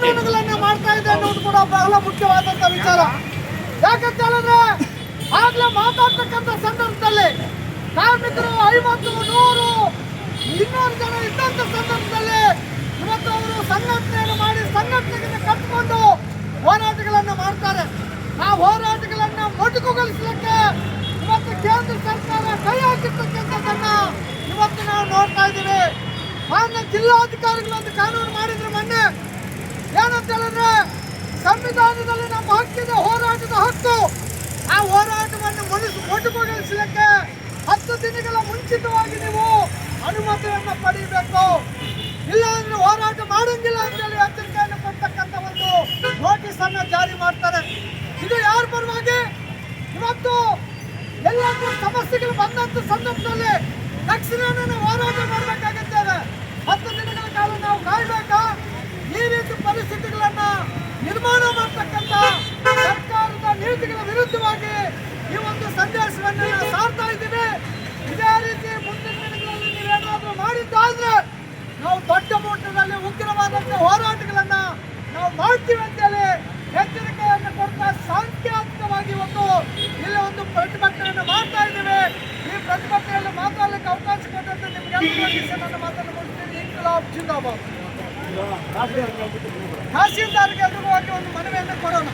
ಕಾನೂನುಗಳನ್ನ ಮಾಡ್ತಾ ಇದೆ ಅನ್ನೋದು ಕೂಡ ಬಹಳ ಮುಖ್ಯವಾದಂತ ವಿಚಾರ. ಯಾಕಂತ ಹೇಳಿದ್ರೆ, ಆಗ್ಲೇ ಮಾತಾಡ್ತಕ್ಕಂಥ ಸಂದರ್ಭದಲ್ಲಿ ಕಾರ್ಮಿಕರು ಐವತ್ತು, ನೂರು, ಇನ್ನೂರು ಜನ ಇದ್ದಂತ ಸಂದರ್ಭದಲ್ಲಿ ಇವತ್ತು ಅವರು ಸಂಘಟನೆಯನ್ನು ಮಾಡಿ ಸಂಘಟನೆಗೆ ಕಟ್ಕೊಂಡು ಹೋರಾಟಗಳನ್ನು ಮಾಡ್ತಾರೆ. ಆ ಹೋರಾಟಗಳನ್ನ ಮೊಟಕುಗೊಳಿಸಲಿಕ್ಕೆ ಇವತ್ತು ಕೇಂದ್ರ ಸರ್ಕಾರ ಕೈ ಹಾಕಿರ್ತಕ್ಕಂಥದ್ದನ್ನ ಇವತ್ತು ನಾವು ನೋಡ್ತಾ ಇದ್ದೀವಿ. ಮಾನ್ಯ ಜಿಲ್ಲಾಧಿಕಾರಿಗಳು ಒಂದು ಕಾನೂನು ಮಾಡಿದ್ರು ಮೊನ್ನೆ. ಸಂವಿಧಾನದಲ್ಲಿ ನಮ್ಮ ಹಕ್ಕಿದೆ, ಹೋರಾಟದ ಹಕ್ಕು. ಆ ಹೋರಾಟವನ್ನು ಮನಸ್ಸು ಮೊಟಕುಗೊಳಿಸಲಿಕ್ಕೆ ಹತ್ತು ದಿನಗಳ ಮುಂಚಿತವಾಗಿ ನೀವು ಅನುಮತಿಯನ್ನು ಪಡೆಯಬೇಕು. ಇಲ್ಲ ಹೋರಾಟ ಮಾಡಂಗಿಲ್ಲ ಅಂತೇಳಿ ಎಚ್ಚರಿಕೆಯನ್ನು ಕೊಡ್ತಕ್ಕಂಥ ಒಂದು ನೋಟಿಸ್ ಅನ್ನು ಜಾರಿ ಮಾಡ್ತಾರೆ. ಇದು ಯಾರ ಪರವಾಗಿ? ಇವತ್ತು ಎಲ್ಲಾದ್ರೂ ಸಮಸ್ಯೆಗಳು ಬಂದಂತ ಸಂದರ್ಭದಲ್ಲಿ ತಕ್ಷಣ ಹೋರಾಟ ಮಾಡಬೇಕಾಗುತ್ತೇವೆ ಹತ್ತು ದಿನಗಳ ಕಾಲ ನಾವು ಕಾಯ್ಬೇಕಾ ಈ ರೀತಿ ಪರಿಸ್ಥಿತಿಗಳನ್ನ ನಿರ್ಮಾಣ ಮಾಡ್ತಕ್ಕಂಥ ಸರ್ಕಾರದ ನೀತಿಗಳ ವಿರುದ್ಧವಾಗಿ ಈ ಒಂದು ಸಂದೇಶವನ್ನು ನಾವು ಸಾರ್ತಾ ಇದ್ದೀವಿ. ಇದೇ ರೀತಿ ಮುಂದಿನ ದಿನಗಳಲ್ಲಿ ನೀವೇನಾದ್ರೂ ಮಾಡಿದ್ದಾದ್ರೆ ನಾವು ದೊಡ್ಡ ಮಟ್ಟದಲ್ಲಿ ಉಗ್ರವಾದಂಥ ಹೋರಾಟಗಳನ್ನ ನಾವು ಮಾಡ್ತೀವಿ ಅಂತೇಳಿ ಎಚ್ಚರಿಕೆಯನ್ನು ಕೊಡ್ತಾ ಸಾಂಖ್ಯಾತ್ಮಕವಾಗಿ ಒಂದು ಇಲ್ಲಿ ಒಂದು ಪ್ರತಿಭಟನೆಯನ್ನು ಮಾಡ್ತಾ ಇದ್ದೀವಿ. ಈ ಪ್ರತಿಭಟನೆಯಲ್ಲಿ ಮಾತಾಡಲಿಕ್ಕೆ ಅವಕಾಶ ಕೊಟ್ಟಂತೆ ನಿಮ್ಗೆ ನನ್ನ ಮಾತನ್ನು ಮುಗಿಸ್ತೀನಿ. ಇನ್ಕಲಾಬ್ ಜಿಂದಾಬಾದ್. ತಹಸೀಲ್ದಾರ್ಗೆ ಎದುರುವಾಗಿ ಒಂದು ಮನವಿಯನ್ನು ಕೊಡೋಣ.